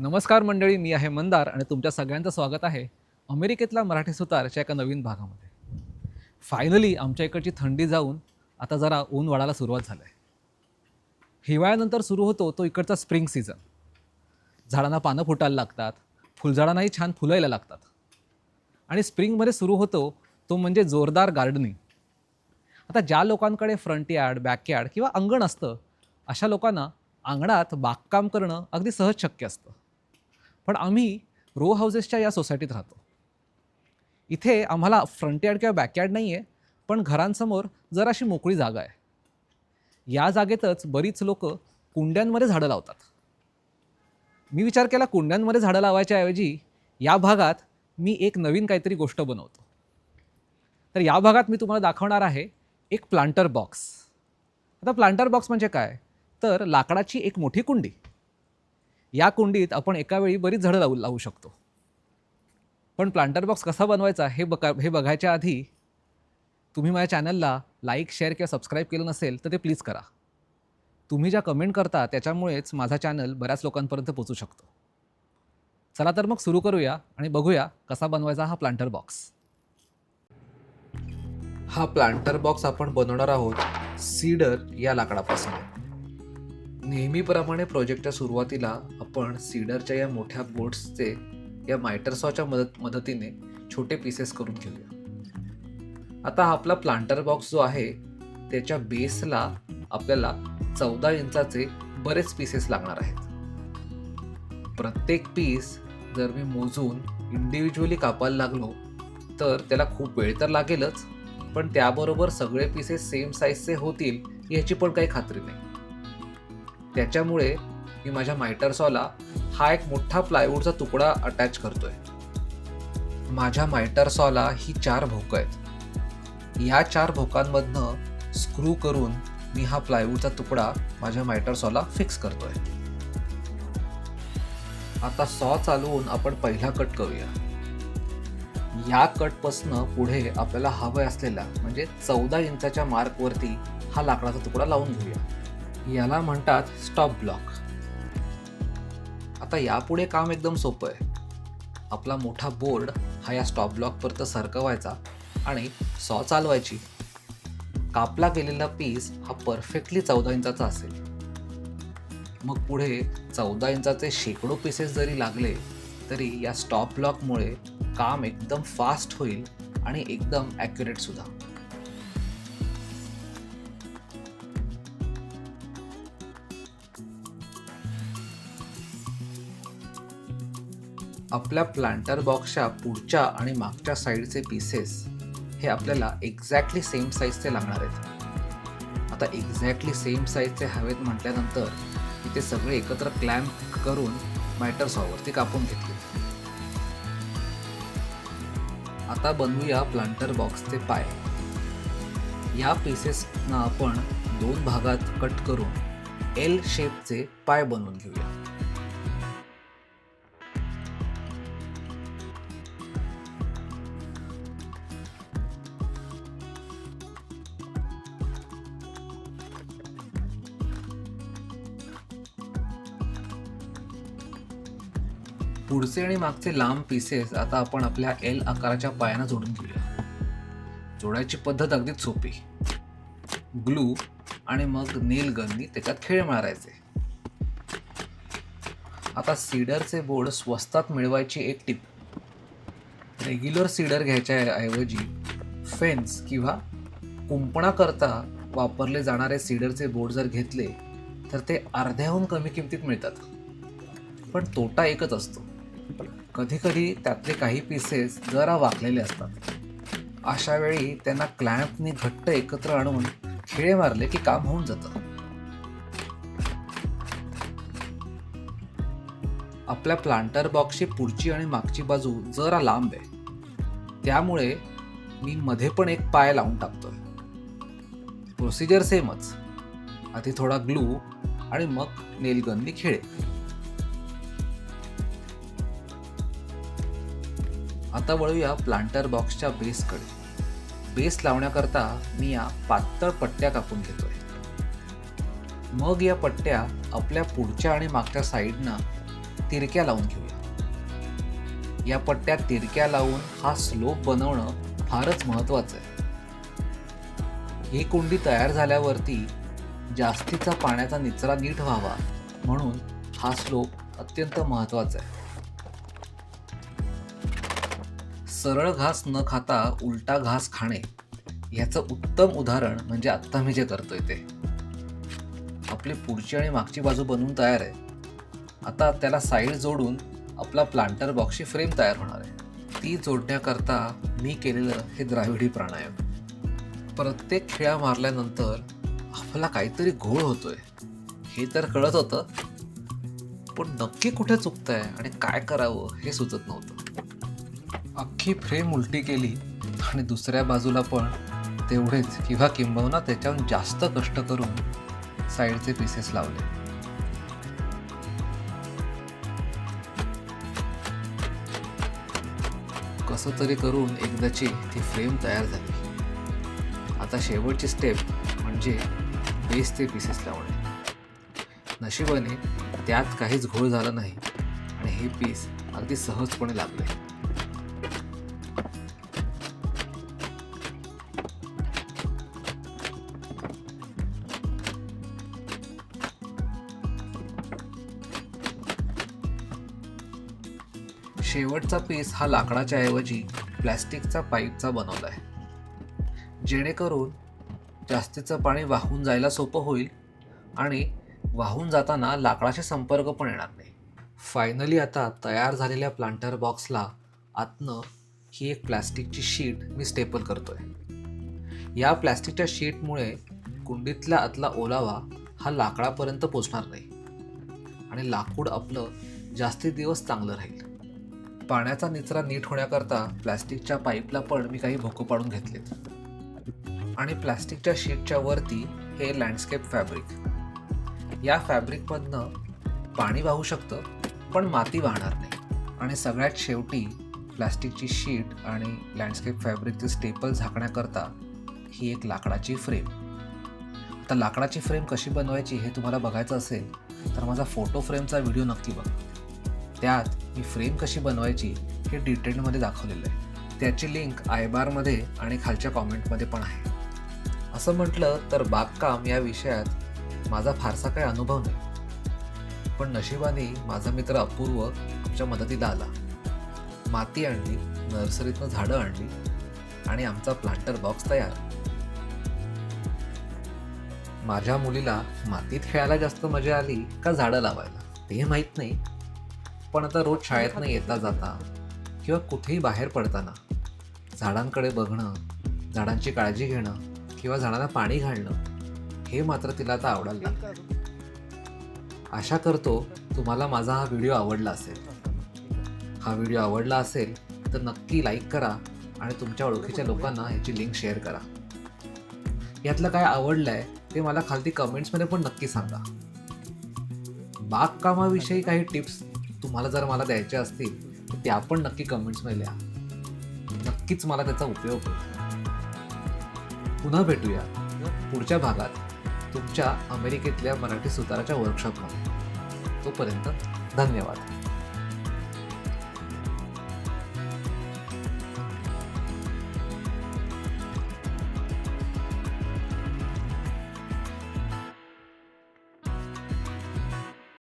नमस्कार मंडळी मी आहे मंदार आणि तुमच्या सगळ्यांचं स्वागत आहे अमेरिकेतला मराठी सुतारच्या एका नवीन भागामध्ये. फायनली आमच्या इकडची थंडी जाऊन आता जरा ऊन वाढायला सुरुवात झालं आहे हिवाळ्यानंतर सुरू होतो तो इकडचा स्प्रिंग सीझन झाडांना पानं फुटायला लागतात फुलझाडांनाही छान फुलायला लागतात. आणि स्प्रिंगमध्ये सुरू होतो तो म्हणजे जोरदार गार्डनिंग आता ज्या लोकांकडे फ्रंट यार्ड बॅकयार्ड किंवा अंगण असतं अशा लोकांना अंगणात बागकाम करणं अगदी सहज शक्य असतं. पण आम्ही रो हाऊसेसच्या या सोसायटीत राहतो. इथे आम्हाला फ्रंटयार्ड किंवा बॅकयार्ड नाही आहे पण घरांसमोर जराशी मोकळी जागा आहे. या जागेतच बरीच लोक कुंड्यांमध्ये झाडं लावतात. मी विचार केला कुंड्यांमध्ये झाडं लावायच्याऐवजी या भागात मी एक नवीन काहीतरी गोष्ट बनवतो. तर या भागात मी तुम्हाला दाखवणार आहे एक प्लांटर बॉक्स आता प्लांटर बॉक्स म्हणजे काय? तर लाकडाची एक मोठी कुंडी. या कुंडीत आपण एका वेळी बरीच झाडं लावू लावू शकतो. पण प्लांटर बॉक्स कसा बनवायचा हे बघा हे बघायच्या आधी तुम्ही माझ्या चॅनलला लाईक शेअर किंवा सबस्क्राईब केलं नसेल तर ते प्लीज करा. तुम्ही ज्या कमेंट करता त्याच्यामुळेच माझा चॅनल बऱ्याच लोकांपर्यंत पोचू शकतो. चला तर मग सुरू करूया आणि बघूया कसा बनवायचा हा प्लांटर बॉक्स हा प्लांटर बॉक्स आपण बनवणार आहोत सीडर या लाकडापासून. नेहमीप्रमाणे प्रोजेक्टच्या सुरुवातीला आपण सीडरच्या या मोठ्या बोट्सचे या मायटरसॉच्या मदत मदतीने छोटे पीसेस करून घेऊया. आता हा आपला प्लांटर बॉक्स जो आहे त्याच्या बेसला आपल्याला चौदा इंचाचे बरेच पीसेस लागणार आहेत. प्रत्येक पीस जर मी मोजून इंडिव्हिज्युअली कापायला लागलो तर त्याला खूप वेळ तर लागेलच पण त्याबरोबर सगळे पीसेस सेम साईजचे होतील याची पण काही खात्री नाही. त्याच्यामुळे मी माझ्या मायटरसॉला हा एक मोठा प्लायवूडचा तुकडा अटॅच करतोय. माझ्या मायटरसॉला ही चार भोकं आहेत. या चार भोकांमधनं स्क्रू करून मी हा प्लायवूडचा तुकडा माझ्या मायटरसॉला फिक्स करतोय. आता सॉ चालवून आपण पहिला कट करूया. या कटपासनं पुढे आपल्याला हवं असलेला म्हणजे चौदा इंचाच्या मार्कवरती हा लाकडाचा तुकडा लावून घेऊया. याला म्हणतात स्टॉप ब्लॉक आता यापुढे काम एकदम सोपं आहे. आपला मोठा बोर्ड हा या स्टॉप ब्लॉकपर्यंत सरकवायचा आणि सॉ चालवायची. कापला गेलेला पीस हा परफेक्टली चौदा इंचाचा असेल. मग पुढे चौदा इंचाचे शेकडो पीसेस जरी लागले तरी या स्टॉप ब्लॉकमुळे काम एकदम फास्ट होईल आणि एकदम ॲक्युरेट आपल्या प्लांटर बॉक्सच्या पुढच्या आणि मागच्या साईडचे पीसेस हे आपल्याला एक्झॅक्टली सेम साईजचे लागणार आहेत. आता एक्झॅक्टली सेम साईजचे हवेत म्हटल्यानंतर इथे सगळे एकत्र क्लॅम्प करून मॅटर सॉवरती कापून घेतले. आता बनवूया प्लांटर बॉक्सचे पाय. या पीसेसना आपण दोन भागात कट करून एल शेपचे पाय बनवून घेऊया. पुढचे आणि मागचे लांब पीसेस आता आपण आपल्या एल आकाराच्या पायानं जोडून घेऊया. जोडायची पद्धत अगदीच सोपी. ग्लू आणि मग नेल गननी त्याच्यात खेळ मारायचे. आता सीडरचे बोर्ड स्वस्तात मिळवायची एक टिप रेग्युलर सीडर घ्यायच्या ऐवजी फेन्स किंवा कुंपणाकरता वापरले जाणारे सीडरचे बोर्ड जर घेतले तर ते अर्ध्याहून कमी किमतीत मिळतात. पण तोटा एकच असतो. कधीकधी त्यातले काही पीसेस जरा वाकलेले असतात. अशा वेळी त्यांना क्लॅम्पनी घट्ट एकत्र आणून खिळे मारले की काम होऊन जातं. आपल्या प्लांटर बॉक्सची पुढची आणि मागची बाजू जरा लांब आहे. त्यामुळे मी मध्ये पण एक पाय लावून टाकतोय. प्रोसिजर सेमच आधी थोडा ग्लू आणि मग नेलगननी खिळे. आता वळूया प्लांटर बॉक्सच्या बेसकडे बेस लावण्याकरता मी या पातळ पट्ट्या कापून घेतोय. मग या पट्ट्या आपल्या पुढच्या आणि मागच्या साईडनं तिरक्या लावून घेऊया. या पट्ट्या तिरक्या लावून हा स्लोप बनवणं फारच महत्वाचं आहे. ही कुंडी तयार झाल्यावरती जास्तीचा पाण्याचा निचरा नीट व्हावा म्हणून हा स्लोप अत्यंत महत्त्वाचा आहे. सरळ घास न खाता उलटा घास खाणे ह्याचं उत्तम उदाहरण म्हणजे आत्ता मी जे करतोय ते. आपली पुढची आणि मागची बाजू बनवून तयार आहे. आता त्याला साईड जोडून आपला प्लांटर बॉक्सची फ्रेम तयार होणार आहे. ती जोडण्याकरता मी केलेलं हे द्राविडी प्राणायाम. प्रत्येक खेळा मारल्यानंतर आपला काहीतरी घोळ होतोय. हे तर कळत होतं. पण नक्की कुठे चुकतंय आणि काय करावं हे सुचत नव्हतं. अख्खी फ्रेम उलटी केली आणि दुसऱ्या बाजूला पण तेवढेच किंवा किंबहुना त्याच्याहून जास्त कष्ट करून साईडचे पीसेस लावले. कसं तरी करून एकदाची ती फ्रेम तयार झाली. आता शेवटची स्टेप म्हणजे बेसचे पीसेस लावणे. नशिबाने त्यात काहीच घोळ झाला नाही आणि हे पीस अगदी सहजपणे लागले. शेवटचा पीस हा लाकडाच्या ऐवजी प्लॅस्टिकचा पाईपचा बनवला आहे जेणेकरून जास्तीचं पाणी वाहून जायला सोपं होईल आणि वाहून जाताना लाकडाशी संपर्क पण येणार नाही. फायनली आता तयार झालेल्या प्लांटर बॉक्सला आतनं ही एक प्लॅस्टिकची शीट मी स्टेपल करतो आहे या प्लॅस्टिकच्या शीटमुळे कुंडीतल्या आतला ओलावा हा लाकडापर्यंत पोचणार नाही. आणि लाकूड आपलं जास्ती दिवस चांगलं राहील. पाण्याचा निचरा नीट होण्याकरता प्लॅस्टिकच्या पाईपला पण मी काही भोकं पाडून घेतलेत. आणि प्लॅस्टिकच्या शीटच्या वरती हे लँडस्केप फॅब्रिक. या फॅब्रिकमधनं पाणी वाहू शकतं पण माती वाहणार नाही. आणि सगळ्यात शेवटी प्लॅस्टिकची शीट आणि लँडस्केप फॅब्रिकचे स्टेपल झाकण्याकरता ही एक लाकडाची फ्रेम. आता लाकडाची फ्रेम कशी बनवायची हे तुम्हाला बघायचं असेल तर माझा फोटो फ्रेमचा व्हिडिओ नक्की बघा. त्यात मी फ्रेम कशी बनवायची हे डिटेलमध्ये दाखवलेलं आहे. त्याची लिंक आयबारमध्ये आणि खालच्या कॉमेंटमध्ये पण आहे. असं म्हटलं तर बागकाम या विषयात माझा फारसा काही अनुभव नाही. पण नशिबाने माझा मित्र अपूर्व आमच्या मदतीला आला. माती आणली नर्सरीतनं झाडं आणली आणि आमचा प्लांटर बॉक्स तयार. माझ्या मुलीला मातीत खेळायला जास्त मजा आली का झाडं लावायला? ते माहीत नाही. पण आता रोज शाळेतनं येता जाता किंवा कुठेही बाहेर पडताना झाडांकडे बघणं झाडांची काळजी घेणं किंवा झाडांना पाणी घालणं हे मात्र तिला आता आवडायला लागलं. आशा करतो तुम्हाला माझा हा व्हिडिओ आवडला असेल. हा व्हिडिओ आवडला असेल तर नक्की लाईक करा आणि तुमच्या ओळखीच्या लोकांना ह्याची लिंक शेअर करा. यातलं काय आवडलं आहे ते मला खालती कमेंट्समध्ये पण नक्की सांगा. बागकामाविषयी काही टिप्स तुम्हाला जर मला द्यायच्या असतील तर त्या पण नक्की कमेंट्समध्ये लिहा. नक्कीच मला त्याचा उपयोग होईल. पुन्हा भेटूया पुढच्या भागात तुमच्या अमेरिकेतल्या मराठी सुताराच्या वर्कशॉपमध्ये तोपर्यंत धन्यवाद.